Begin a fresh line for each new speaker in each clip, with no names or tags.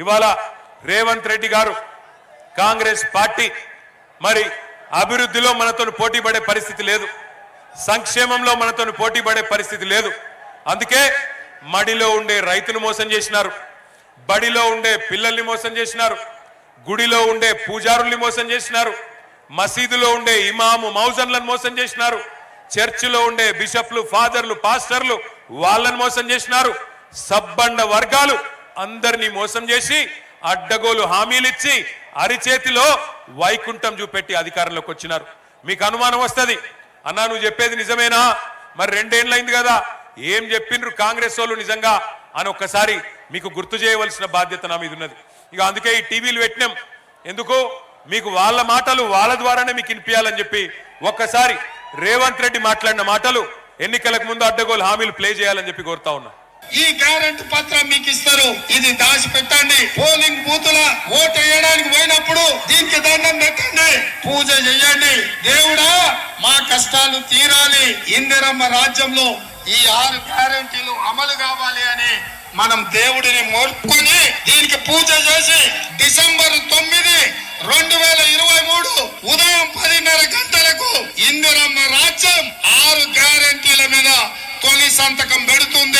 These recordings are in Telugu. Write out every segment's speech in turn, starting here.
ఇవాళ రేవంత్ రెడ్డి గారు కాంగ్రెస్ పార్టీ మరి అభివృద్ధిలో మనతో పోటీ పడే పరిస్థితి లేదు. సంక్షేమంలో మనతో పోటీ పడే పరిస్థితి లేదు. అందుకే మడిలో ఉండే రైతును మోసం చేసినారు. బడిలో ఉండే పిల్లల్ని మోసం చేసినారు. గుడిలో ఉండే పూజారుల్ని మోసం చేసినారు. మసీదులో ఉండే ఇమాము మౌజన్లను మోసం చేసినారు. చర్చిలో ఉండే బిషప్లు ఫాదర్లు పాస్టర్లు వాళ్ళని మోసం చేసినారు. సబ్బండ వర్గాలు అందరినీ మోసం చేసి అడ్డగోలు హామీలిచ్చి అరిచేతిలో వైకుంఠం చూపెట్టి అధికారంలోకి వచ్చినారు. మీకు అనుమానం వస్తుంది. అన్నా నువ్వు చెప్పేది నిజమేనా? మరి రెండేళ్ళైంది కదా. ఏం చెప్పిండ్రు కాంగ్రెస్ వాళ్ళు నిజంగా? అని ఒక్కసారి మీకు గుర్తు చేయవలసిన బాధ్యత నా మీద ఉన్నది. ఇక అందుకే ఈ టీవీలు పెట్టినాం. ఎందుకు? మీకు వాళ్ళ మాటలు వాళ్ళ ద్వారానే మీకు వినిపించాలని చెప్పి ఒక్కసారి రేవంత్ రెడ్డి మాట్లాడిన మాటలు ఎన్నికలకు ముందు అడ్డగోలు హామీలు ప్లే చేయాలని చెప్పి కోరుతా ఉన్నా.
ఈ గ్యారెంటీ పత్రం మీకు ఇస్తారు. ఇది దాచి పెట్టండి పోలింగ్ బూతుల ఓటు వేయడానికి పోయినప్పుడు దీనికి దండం పెట్టండి. పూజ చెయ్యండి దేవుడా మా కష్టాలు తీరాలి. ఇందిరమ్మ రాజ్యంలో ఈ ఆరు గ్యారెంటీలు అమలు కావాలి అని మనం దేవుడిని మోర్చుకొని దీనికి పూజ చేసి డిసెంబర్ తొమ్మిది రెండు వేల ఇరవై మూడు ఉదయం పదిన్నర గంటలకు ఇందిరమ్మ రాజ్యం ఆరు గ్యారెంటీల మీద తొలి సంతకం పెడుతుంది.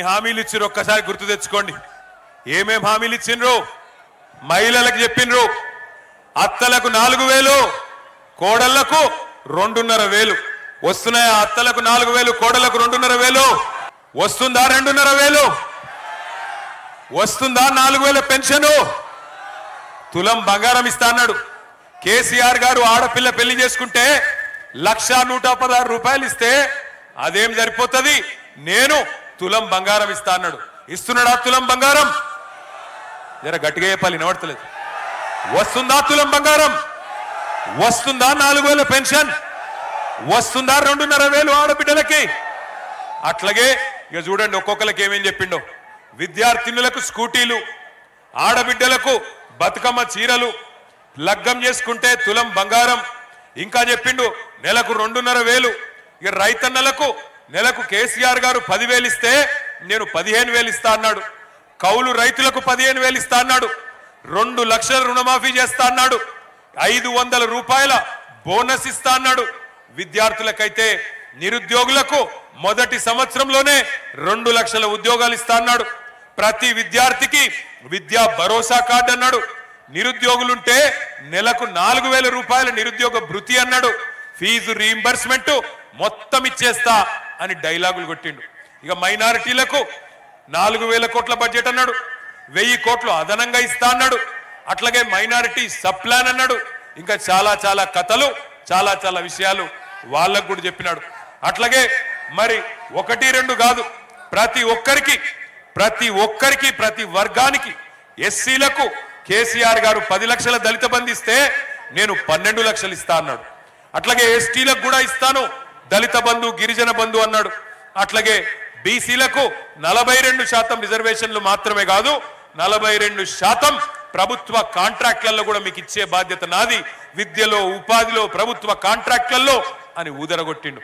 హామీలు ఇచ్చిండ్రు ఒక్కసారి గుర్తు తెచ్చుకోండి. ఏమేం హామీలు ఇచ్చిండ్రు మహిళలకు చెప్పిండ్రు అత్తలకు నాలుగు వేలు కోడళ్ళకు రెండున్నర వేలు. వస్తున్నాయా అత్తలకు నాలుగు వేలు కోడలకు రెండున్నర వేలు? వస్తుందా రెండున్నర వేలు? వస్తుందా నాలుగు వేల పెన్షను? తులం బంగారం ఇస్తా అన్నాడు. కేసీఆర్ గారు ఆడపిల్ల పెళ్ళి చేసుకుంటే లక్ష నూట పదహారు రూపాయలు ఇస్తే అదేం సరిపోతుంది? నేను తులం బంగారం ఇస్తా అన్నాడు. ఇస్తున్నాడా తులం బంగారం? జర గట్టిగా చెప్పాలి వినబడతలేదు. వస్తుందా తులం బంగారం? వస్తుందా నాలుగు వేల పెన్షన్? వస్తుందా రెండున్నర వేలు ఆడబిడ్డలకి? అట్లాగే ఇక చూడండి ఒక్కొక్కరికి ఏమేం చెప్పిండో. విద్యార్థినులకు స్కూటీలు ఆడబిడ్డలకు బతుకమ్మ చీరలు లగ్గం చేసుకుంటే తులం బంగారం. ఇంకా చెప్పిండు నెలకు రెండున్నర వేలు ఇక రైతన్నలకు నెలకు కేసీఆర్ గారు పదివేలు ఇస్తే నేను పదిహేను వేలు ఇస్తా అన్నాడు. కౌలు రైతులకు పదిహేను వేలు ఇస్తా అన్నాడు. రెండు లక్షల రుణమాఫీ చేస్తా అన్నాడు. ఐదు వందల రూపాయల బోనస్ ఇస్తా అన్నాడు. విద్యార్థులకైతే నిరుద్యోగులకు మొదటి సంవత్సరంలోనే రెండు లక్షల ఉద్యోగాలు ఇస్తా అన్నాడు. ప్రతి విద్యార్థికి విద్యా భరోసా కార్డు అన్నాడు. నిరుద్యోగులుంటే నెలకు నాలుగు వేల రూపాయల నిరుద్యోగ భృతి అన్నాడు. ఫీజు రీంబర్స్మెంట్ మొత్తం ఇచ్చేస్తా అని డైలాగులు కొట్టిండు. ఇక మైనారిటీలకు నాలుగు వేల కోట్ల బడ్జెట్ అన్నాడు. వెయ్యి కోట్లు అదనంగా ఇస్తా అన్నాడు. అట్లాగే మైనారిటీ సప్లాన్ అన్నాడు. ఇంకా చాలా చాలా కథలు చాలా చాలా విషయాలు వాళ్ళకు కూడా చెప్పినాడు. అట్లాగే మరి ఒకటి రెండు కాదు ప్రతి ఒక్కరికి ప్రతి ఒక్కరికి ప్రతి వర్గానికి ఎస్సీలకు కేసీఆర్ గారు పది లక్షల దళిత బంధిస్తే నేను పన్నెండు లక్షలు ఇస్తా అన్నాడు. అట్లాగే ఎస్టీలకు కూడా ఇస్తాను. దళిత బంధు గిరిజన బంధు అన్నాడు. అట్లాగే బీసీలకు నలభై రెండు శాతం రిజర్వేషన్లు మాత్రమే కాదు నలభై రెండు శాతం ప్రభుత్వ కాంట్రాక్ట్లలో కూడా మీకు ఇచ్చే బాధ్యత నాది. విద్యలో ఉపాధిలో ప్రభుత్వ కాంట్రాక్ట్లలో అని ఊదరగొట్టిండు.